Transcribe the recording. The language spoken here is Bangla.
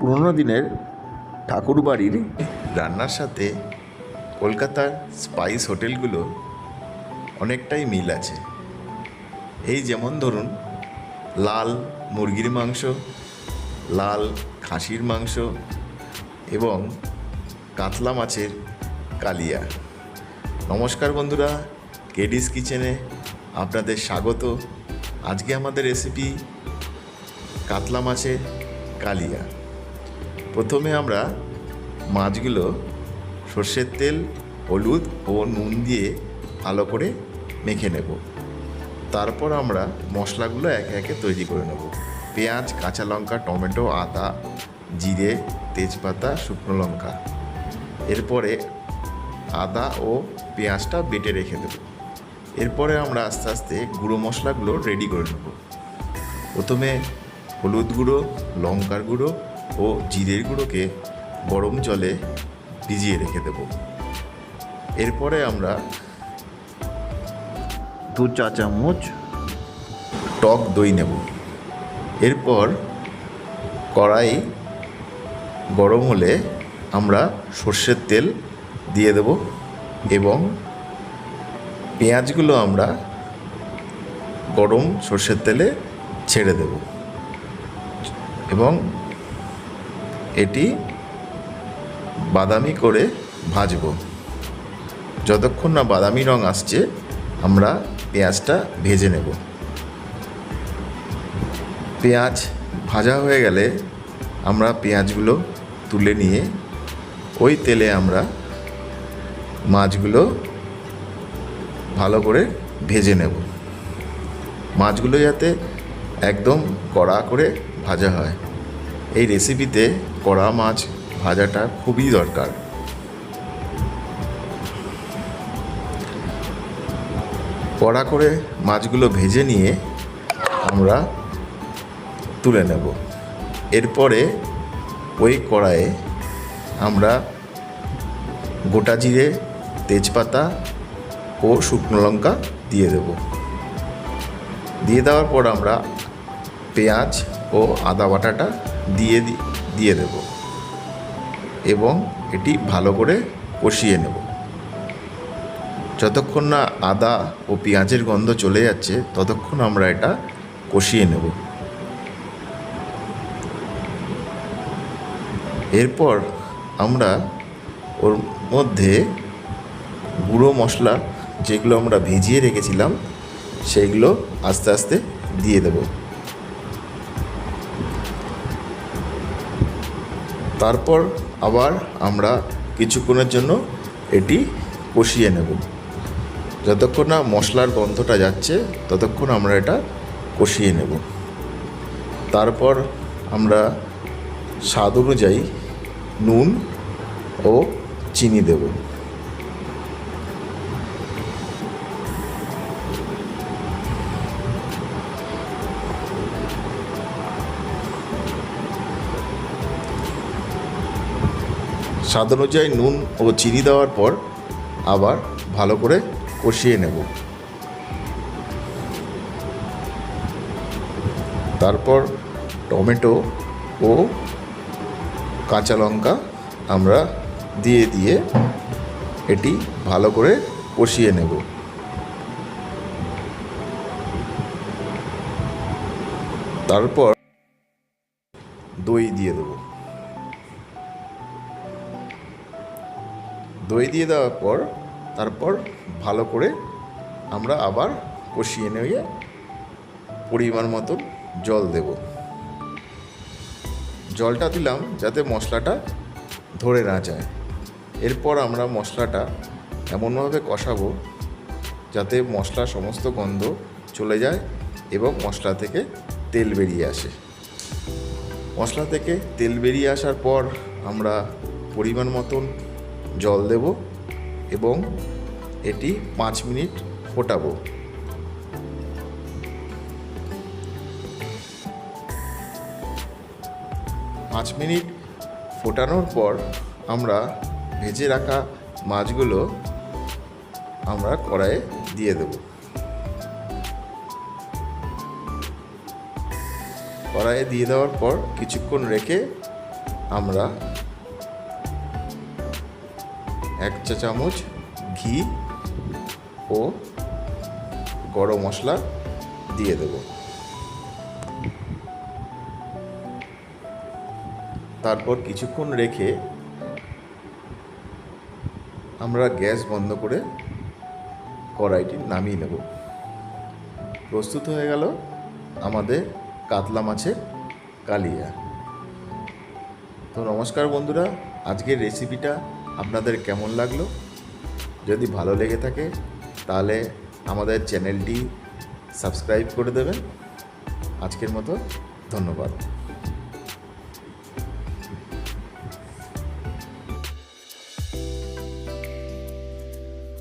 পুরোনো দিনের ঠাকুর বাড়ির রান্নার সাথে কলকাতার স্পাইস হোটেলগুলো অনেকটাই মিল আছে। এই যেমন ধরুন, লাল মুরগির মাংস, লাল খাসির মাংস এবং কাতলা মাছের কালিয়া। নমস্কার বন্ধুরা, কেডিস কিচেনে আপনাদের স্বাগত। আজকে আমাদের রেসিপি কাতলা মাছের কালিয়া। প্রথমে আমরা মাছগুলো সর্ষের তেল, হলুদ ও নুন দিয়ে ভালো করে মেখে নেব। তারপর আমরা মশলাগুলো একে একে তৈরি করে নেব। পেঁয়াজ, কাঁচা লঙ্কা, টমেটো, আদা, জিরে, তেজপাতা, শুকনো লঙ্কা। এরপরে আদা ও পেঁয়াজটা বেটে রেখে দেব। এরপরে আমরা আস্তে আস্তে গুঁড়ো মশলাগুলো রেডি করে নেব। প্রথমে হলুদ গুঁড়ো, লঙ্কার গুঁড়ো ও জিরের গুঁড়োকে গরম জলে ভিজিয়ে রেখে দেব। এরপরে আমরা দু চা চামচ টক দই নেব। এরপর কড়াই গরম হলে আমরা সর্ষের তেল দিয়ে দেব এবং পেঁয়াজগুলো আমরা গরম সর্ষের তেলে ছেড়ে দেব এবং এটি বাদামি করে ভাজব। যতক্ষণ না বাদামি রং আসছে, আমরা পেঁয়াজটা ভেজে নেব। পেঁয়াজ ভাজা হয়ে গেলে আমরা পেঁয়াজগুলো তুলে নিয়ে, ওই তেলে আমরা মাছগুলো ভালো করে ভেজে নেব। মাছগুলো যাতে একদম কড়া করে ভাজা হয়। এই রেসিপিতে কড়া মাছ ভাজাটা খুবই দরকার। কড়া করে মাছগুলো ভেজে নিয়ে আমরা তুলে নেব। এরপরে ওই কড়াইয়ে আমরা গোটা জিরে, তেজপাতা ও শুকনো লঙ্কা দিয়ে দেব। দিয়ে দেওয়ার পর আমরা পেঁয়াজ ও আদা বাটাটা দিয়ে দিয়ে দেব। এবং এটি ভালো করে কষিয়ে নেব। যতক্ষণ না আদা ও পেঁয়াজের গন্ধ চলে যাচ্ছে, ততক্ষণ আমরা এটা কষিয়ে নেব। এরপর আমরা ওর মধ্যে গুঁড়ো মশলা যেগুলো আমরা ভিজিয়ে রেখেছিলাম, সেইগুলো আস্তে আস্তে দিয়ে দেব। তারপর আবার আমরা কিছুক্ষণের জন্য এটি কষিয়ে নেব। যতক্ষণ না মশলার গন্ধটা যাচ্ছে, ততক্ষণ আমরা এটা কষিয়ে নেব। তারপর আমরা স্বাদ অনুযায়ী নুন ও চিনি দেব। স্বাদ অনুযায়ী নুন ও চিনি দেওয়ার পর আবার ভালো করে কষিয়ে নেব। তারপর টমেটো ও কাঁচা লঙ্কা আমরা দিয়ে দিয়ে এটি ভালো করে কষিয়ে নেব। তারপর দই দিয়ে দেব। দই দিয়ে দেওয়ার পর, তারপর ভালো করে আমরা আবার কষিয়ে নিয়ে পরিমাণ মতন জল দেব। জলটা দিলাম যাতে মশলাটা ধরে না যায়। এরপর আমরা মশলাটা এমনভাবে কষাবো যাতে মশলার সমস্ত গন্ধ চলে যায় এবং মশলা থেকে তেল বেরিয়ে আসে। মশলা থেকে তেল বেরিয়ে আসার পর আমরা পরিমাণ মতন জল দেব এবং এটি পাঁচ মিনিট ফোটাবো। পাঁচ মিনিট ফোটানোর পর আমরা ভেজে রাখা মাছগুলো আমরা কড়াইয়ে দিয়ে দেব। কড়াইয়ে দিয়ে দেওয়ার পর কিছুক্ষণ রেখে আমরা এক চা চামচ ঘি ও গরম মশলা দিয়ে দেব। তারপর কিছুক্ষণ রেখে আমরা গ্যাস বন্ধ করে কড়াইটি নামিয়ে নেব। প্রস্তুত হয়ে গেল আমাদের কাতলা মাছের কালিয়া। তো নমস্কার বন্ধুরা, আজকের রেসিপিটা আপনাদের কেমন লাগল? যদি ভালো লেগে থাকে, তাহলে আমাদের চ্যানেলটি সাবস্ক্রাইব করে দেবেন। আজকের মতো ধন্যবাদ।